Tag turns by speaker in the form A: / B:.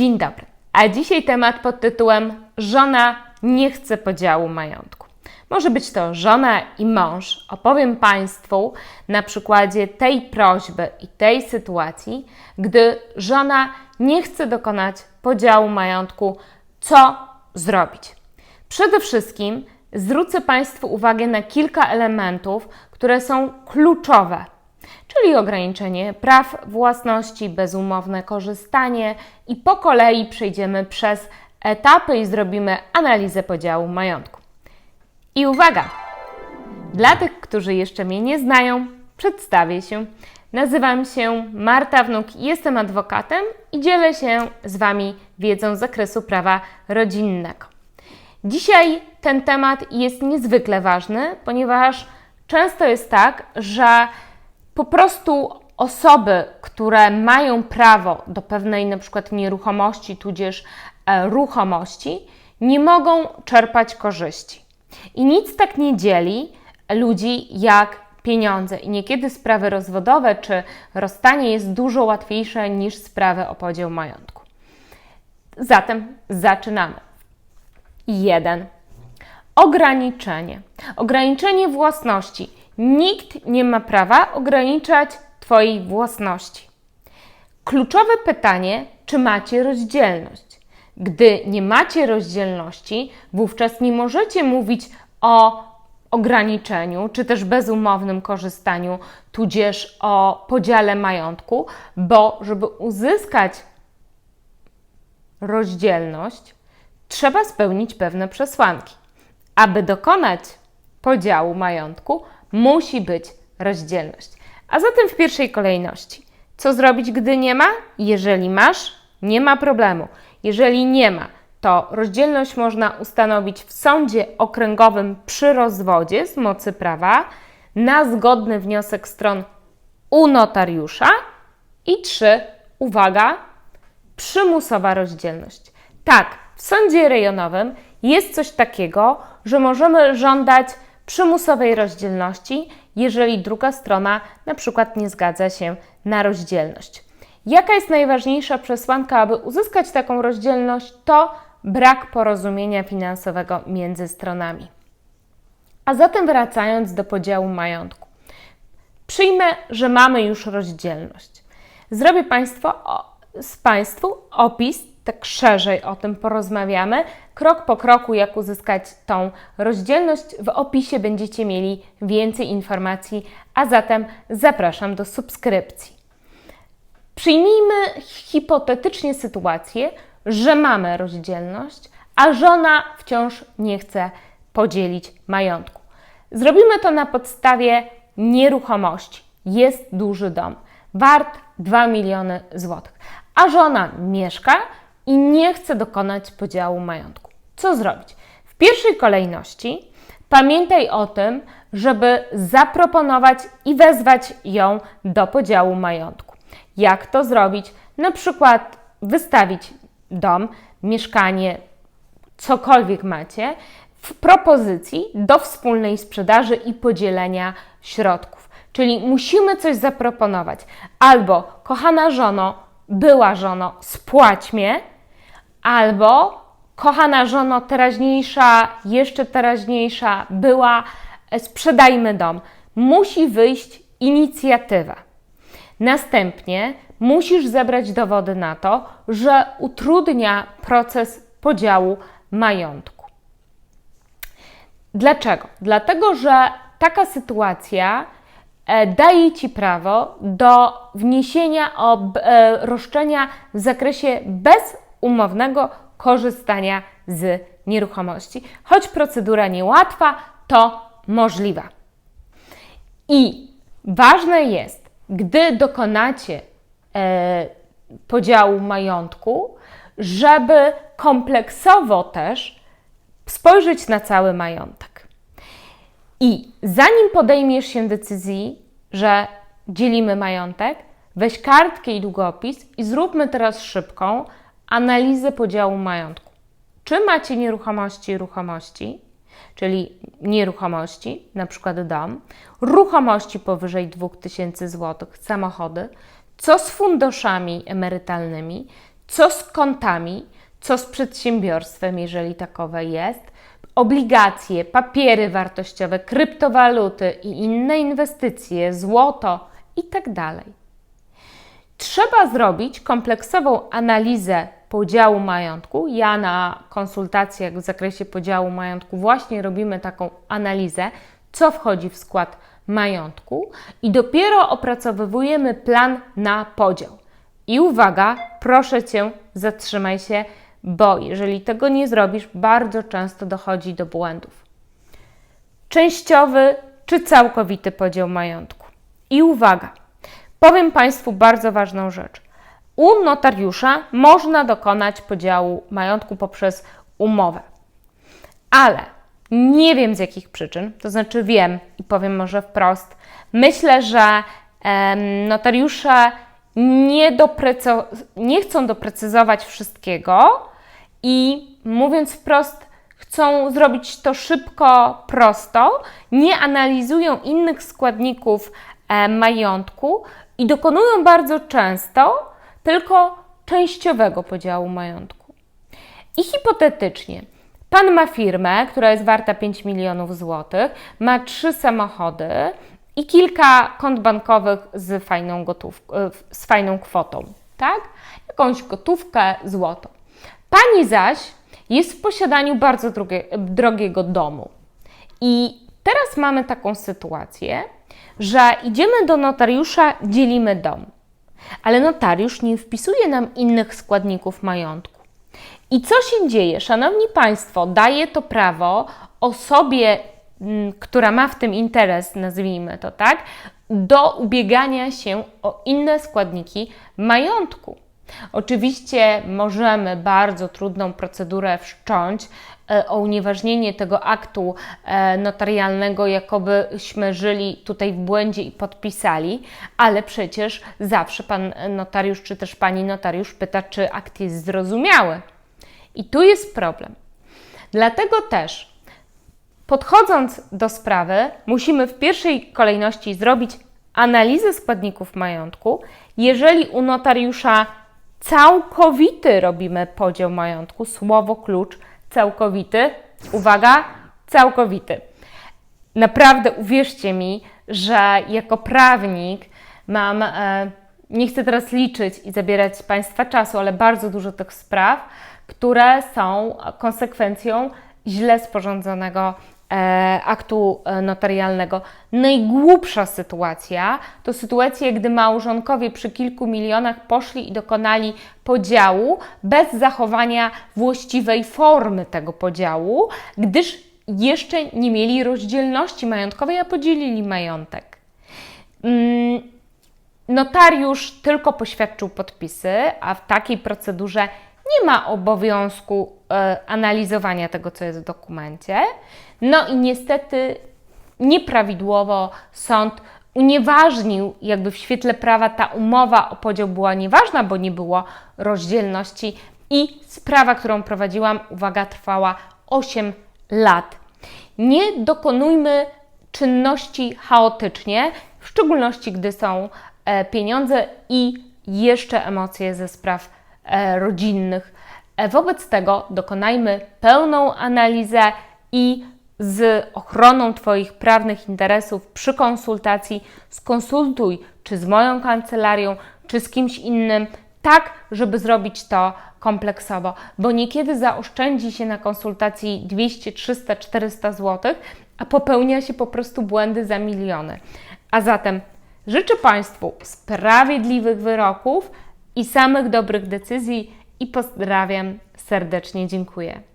A: Dzień dobry. A dzisiaj temat pod tytułem Żona nie chce podziału majątku. Może być to żona i mąż. Opowiem Państwu na przykładzie tej prośby i tej sytuacji, gdy żona nie chce dokonać podziału majątku, co zrobić. Przede wszystkim zwrócę Państwu uwagę na kilka elementów, które są kluczowe czyli ograniczenie praw własności, bezumowne korzystanie i po kolei przejdziemy przez etapy i zrobimy analizę podziału majątku. I uwaga! Dla tych, którzy jeszcze mnie nie znają, przedstawię się. Nazywam się Marta Wnuk, jestem adwokatem i dzielę się z Wami wiedzą z zakresu prawa rodzinnego. Dzisiaj ten temat jest niezwykle ważny, ponieważ często jest tak, że po prostu osoby, które mają prawo do pewnej na przykład nieruchomości, tudzież e, ruchomości, nie mogą czerpać korzyści. I nic tak nie dzieli ludzi jak pieniądze. I niekiedy sprawy rozwodowe czy rozstanie jest dużo łatwiejsze niż sprawy o podział majątku. Zatem zaczynamy. Jeden. Ograniczenie. Ograniczenie własności Nikt nie ma prawa ograniczać Twojej własności. Kluczowe pytanie, czy macie rozdzielność? Gdy nie macie rozdzielności, wówczas nie możecie mówić o ograniczeniu, czy też bezumownym korzystaniu, tudzież o podziale majątku, bo żeby uzyskać rozdzielność, trzeba spełnić pewne przesłanki. Aby dokonać podziału majątku, musi być rozdzielność. A zatem w pierwszej kolejności, co zrobić, gdy nie ma? Jeżeli masz, nie ma problemu. Jeżeli nie ma, to rozdzielność można ustanowić w sądzie okręgowym przy rozwodzie z mocy prawa na zgodny wniosek stron u notariusza. I trzy, uwaga, przymusowa rozdzielność. Tak, w sądzie rejonowym jest coś takiego, że możemy żądać przymusowej rozdzielności, jeżeli druga strona na przykład nie zgadza się na rozdzielność. Jaka jest najważniejsza przesłanka, aby uzyskać taką rozdzielność? To brak porozumienia finansowego między stronami. A zatem wracając do podziału majątku. Przyjmę, że mamy już rozdzielność. Zrobię państwo, z Państwu opis tak szerzej o tym porozmawiamy, krok po kroku, jak uzyskać tą rozdzielność. W opisie będziecie mieli więcej informacji, a zatem zapraszam do subskrypcji. Przyjmijmy hipotetycznie sytuację, że mamy rozdzielność, a żona wciąż nie chce podzielić majątku. Zrobimy to na podstawie nieruchomości. Jest duży dom, wart 2 miliony złotych, a żona mieszka i nie chce dokonać podziału majątku. Co zrobić? W pierwszej kolejności pamiętaj o tym, żeby zaproponować i wezwać ją do podziału majątku. Jak to zrobić? Na przykład wystawić dom, mieszkanie, cokolwiek macie, w propozycji do wspólnej sprzedaży i podzielenia środków. Czyli musimy coś zaproponować. Albo, kochana żono, była żono, spłać mnie, albo kochana żono, teraźniejsza, jeszcze teraźniejsza, była, e, sprzedajmy dom. Musi wyjść inicjatywa. Następnie musisz zebrać dowody na to, że utrudnia proces podziału majątku. Dlaczego? Dlatego, że taka sytuacja daje Ci prawo do wniesienia o e, roszczenia w zakresie bezumownego korzystania z nieruchomości. Choć procedura niełatwa, to możliwa. I ważne jest, gdy dokonacie e, podziału majątku, żeby kompleksowo też spojrzeć na cały majątek. I zanim podejmiesz się decyzji, że dzielimy majątek, weź kartkę i długopis i zróbmy teraz szybką analizę podziału majątku. Czy macie nieruchomości i ruchomości, czyli nieruchomości, na przykład dom, ruchomości powyżej 2000 zł, samochody, co z funduszami emerytalnymi, co z kontami, co z przedsiębiorstwem, jeżeli takowe jest, obligacje, papiery wartościowe, kryptowaluty i inne inwestycje, złoto itd. Trzeba zrobić kompleksową analizę podziału majątku. Ja na konsultacjach w zakresie podziału majątku właśnie robimy taką analizę, co wchodzi w skład majątku i dopiero opracowujemy plan na podział. I uwaga, proszę cię, zatrzymaj się, bo jeżeli tego nie zrobisz, bardzo często dochodzi do błędów. Częściowy czy całkowity podział majątku. I uwaga, powiem Państwu bardzo ważną rzecz. U notariusza można dokonać podziału majątku poprzez umowę, ale nie wiem z jakich przyczyn, to znaczy wiem i powiem może wprost. Myślę, że notariusze nie, nie chcą doprecyzować wszystkiego i mówiąc wprost, chcą zrobić to szybko, prosto, nie analizują innych składników e, majątku i dokonują bardzo często tylko częściowego podziału majątku. I hipotetycznie, pan ma firmę, która jest warta 5 milionów złotych, ma trzy samochody i kilka kont bankowych z fajną, gotówką, z fajną kwotą, tak? Jakąś gotówkę, złoto. Pani zaś jest w posiadaniu bardzo drogie, drogiego domu. I teraz mamy taką sytuację, że idziemy do notariusza, dzielimy dom, ale notariusz nie wpisuje nam innych składników majątku. I co się dzieje? Szanowni Państwo, daje to prawo osobie, m, która ma w tym interes, nazwijmy to tak, do ubiegania się o inne składniki majątku. Oczywiście możemy bardzo trudną procedurę wszcząć e, o unieważnienie tego aktu e, notarialnego, jakobyśmy żyli tutaj w błędzie i podpisali, ale przecież zawsze pan notariusz czy też pani notariusz pyta, czy akt jest zrozumiały. I tu jest problem. Dlatego też, podchodząc do sprawy, musimy w pierwszej kolejności zrobić analizę składników majątku. Jeżeli u notariusza całkowity robimy podział majątku, słowo klucz. Całkowity, uwaga, całkowity. Naprawdę uwierzcie mi, że jako prawnik mam, e, nie chcę teraz liczyć i zabierać Państwa czasu, ale bardzo dużo tych spraw, które są konsekwencją źle sporządzonego aktu e, notarialnego. Najgłupsza sytuacja to sytuacja, gdy małżonkowie przy kilku milionach poszli i dokonali podziału bez zachowania właściwej formy tego podziału, gdyż jeszcze nie mieli rozdzielności majątkowej, a podzielili majątek. Mm, Notariusz tylko poświadczył podpisy, a w takiej procedurze nie ma obowiązku e, analizowania tego, co jest w dokumencie. No i niestety nieprawidłowo sąd unieważnił, jakby w świetle prawa ta umowa o podział była nieważna, bo nie było rozdzielności i sprawa, którą prowadziłam, uwaga, trwała 8 lat. Nie dokonujmy czynności chaotycznie, w szczególności gdy są e, pieniądze i jeszcze emocje ze spraw rodzinnych. E, wobec tego dokonajmy pełną analizę i z ochroną Twoich prawnych interesów przy konsultacji skonsultuj, czy z moją kancelarią, czy z kimś innym, tak, żeby zrobić to kompleksowo, bo niekiedy zaoszczędzi się na konsultacji 200, 300, 400 zł, a popełnia się po prostu błędy za miliony. A zatem życzę Państwu sprawiedliwych wyroków i samych dobrych decyzji i pozdrawiam serdecznie, dziękuję.